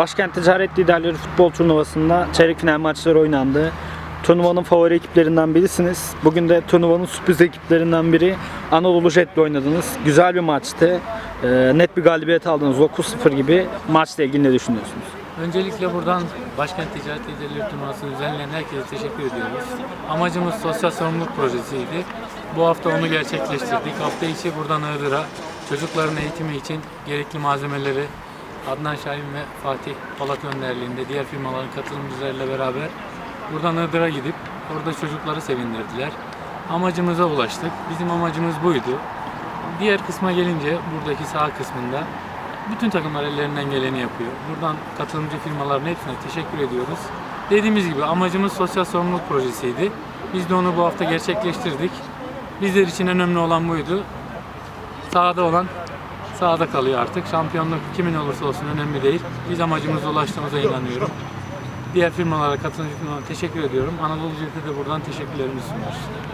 Başkent Ticaret Liderleri Futbol Turnuvası'nda çeyrek final maçları oynandı. Turnuvanın favori ekiplerinden birisiniz. Bugün de turnuvanın sürpriz ekiplerinden biri Anadolu Jet'le oynadınız. Güzel bir maçtı. Ee, net bir galibiyet aldınız 9-0 gibi. Maçla ilgili ne düşünüyorsunuz? Öncelikle buradan Başkent Ticaret Liderleri Turnuvası'nı düzenleyen herkese teşekkür ediyoruz. Amacımız sosyal sorumluluk projesiydi. Bu hafta onu gerçekleştirdik. Hafta içi buradan Iğdır'a çocukların eğitimi için gerekli malzemeleri Adnan Şahin ve Fatih Polat önderliğinde diğer firmaların katılımcılarıyla beraber buradan Iğdır'a gidip orada çocukları sevindirdiler. Amacımıza ulaştık. Bizim amacımız buydu. Diğer kısma gelince buradaki sağ kısmında bütün takımlar ellerinden geleni yapıyor. Buradan katılımcı firmaların hepsine teşekkür ediyoruz. Dediğimiz gibi amacımız sosyal sorumluluk projesiydi. Biz de onu bu hafta gerçekleştirdik. Bizler için önemli olan buydu. Sahada olan sahada kalıyor artık. Şampiyonluk kimin olursa olsun önemli değil. Biz amacımıza ulaştığımıza inanıyorum. Diğer firmalara, katılımcı teşekkür ediyorum. Anadolu Jet'e de buradan teşekkürlerimi sunuyoruz.